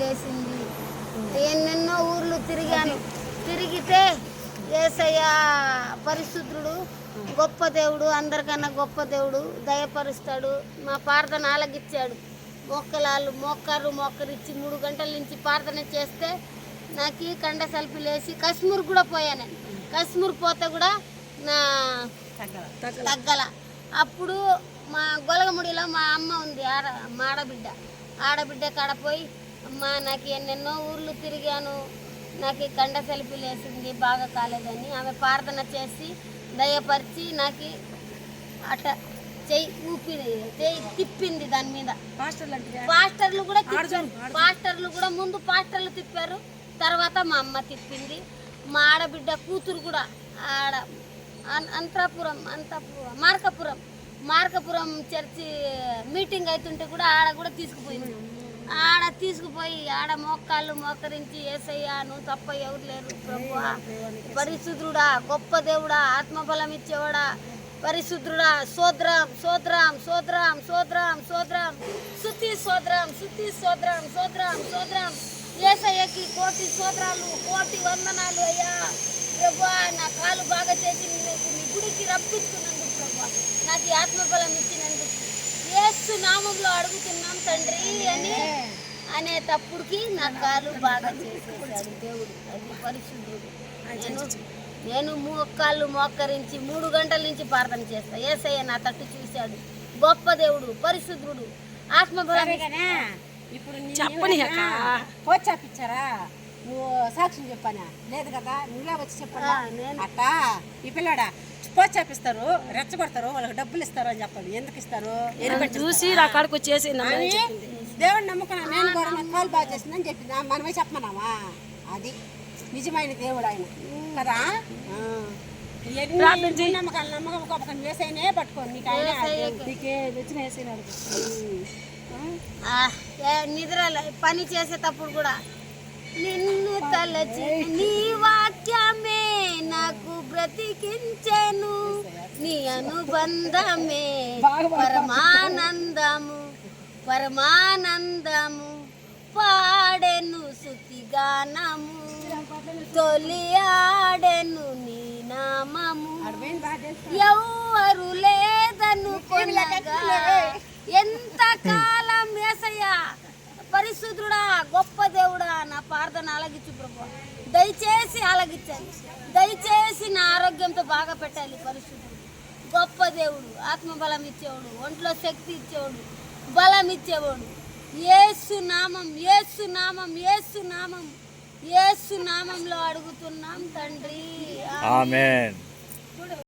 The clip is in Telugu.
లేచింది. ఎన్నెన్నో ఊర్లు తిరిగాను. తిరిగితే ఏసయ్య పరిశుద్ధుడు గొప్ప దేవుడు అందరికన్నా గొప్ప దేవుడు దయపరుస్తాడు. మా ప్రార్థన ఆలగిచ్చాడు మొక్కలాలు మొక్కరు మొక్కరిచ్చి మూడు గంటల నుంచి ప్రార్థన చేస్తే నాకు ఈ కండ సల్పి లేచి కశ్మీర్ కూడా పోయాను కశ్మీర్ పోతే కూడా నా తగ్గల. అప్పుడు మా గొలగముడిలో మా అమ్మ ఉంది ఆడ మా ఆడబిడ్డ. ఆడబిడ్డ కాడ పోయి అమ్మ నాకు ఎన్నెన్నో ఊర్లు తిరిగాను. నాకు ఈ కండ సెల్ఫీ లేసింది బాగా కాలేదని. ఆమె ప్రార్థన చేసి దయపరిచి నాకు అట్ట చెయ్యి ఊపి చెయ్యి తిప్పింది దాని మీద. పాస్టర్లు కూడా తిప్పారు. పాస్టర్లు కూడా ముందు పాస్టర్లు తిప్పారు తర్వాత మా అమ్మ తిప్పింది. మా ఆడబిడ్డ కూతురు కూడా ఆడ అంతరాపురం అంతపురం మార్కపురం మార్కపురం చర్చి మీటింగ్ అవుతుంటే కూడా ఆడ కూడా తీసుకుపోయింది. ఆడ తీసుకుపోయి ఆడ మోకాళ్ళు మోకరించి ఏసయ్యా నువ్వు తప్ప ఎవరు లేరు ప్రభువా పరిశుద్ధుడా గొప్ప దేవుడా ఆత్మబలం ఇచ్చేవాడా. పరిశుద్ధుడా సోద్రాం సోద్రాం సోద్రాం సోద్రాం సోద్రాం సుతి సోద్రాం సుతి సోద్రాం సోద్రాం సోద్రాం ఏసయ్యకి కోటి సోద్రాలు కోటి వందనాలు అయ్యా. ప్రభా నా కాలు బాగా చేసి నీకు నీ గుడికి రప్పించుకున్నందుకు ప్రభా నాకు ఈ ఆత్మబలం ఇచ్చినందుకు ఏసు నామంలో అడుగుతున్నాం తండ్రి అని అనే తప్పుడుకి నా కాలు బాగా చేసేసాడు దేవుడు. అది పరిశుద్ధుడు. నేను నేను మోకాళ్ళు మోకరించి మూడు గంటల నుంచి ప్రార్థన చేస్తా. ఏసయ్య నా తట్టు చూశాడు. గొప్ప దేవుడు పరిశుద్ధుడు. ఆత్మబలం ఇప్పుడు చెప్పని నువ్వు సాక్ష్యం చెప్పానా? లేదు కదా నువ్వే వచ్చి నేను- అట్ట ఈ పిల్లాడా పోచాపిస్తారు రెచ్చగొడతారు వాళ్ళకి డబ్బులు ఇస్తారు అని చెప్పాలి. ఎందుకు ఇస్తారు? చూసి నా కాడికి వచ్చేసి అని దేవుడిని నమ్ముకున్నా నేను కూడా నాకు కాలు బాగా చేసిందని చెప్పింది మనమే చెప్పమన్నామా అది నిజమైన దేవుడు ఆయన. కదా. ఎన్ని నమ్మకాలు నమ్మకం గొప్పకం వేసైనే పట్టుకోండి నీకు ఆయన వచ్చిన వేసినాడు నిద్ర పని చేసేటప్పుడు కూడా. నిన్ను తలచి నీ వాక్యమే నాకు బ్రతికించెను నీ అనుబంధమే పరమానందము పరమానందము పాడెను శృతిగానము తొలి ఆడెను నీ నామము ఎవ్వరు లేదను ఎంత కాలం ఏసయ్యా పరిశుద్ధుడా గొప్ప దేవుడా నా ప్రార్థన ఆలగించు ప్రభు. దయచేసి ఆలగించాలి దయచేసి నా ఆరోగ్యంతో బాగా పెట్టాలి పరిశుద్ధుడు. గొప్ప దేవుడు ఆత్మబలం ఇచ్చేవాడు ఒంట్లో శక్తి ఇచ్చేవాడు బలం ఇచ్చేవాడు. ఏసు నామం ఏసు నామం ఏసు నామం ఏసు నామంలో అడుగుతున్నాం తండ్రి. ఆమెన్.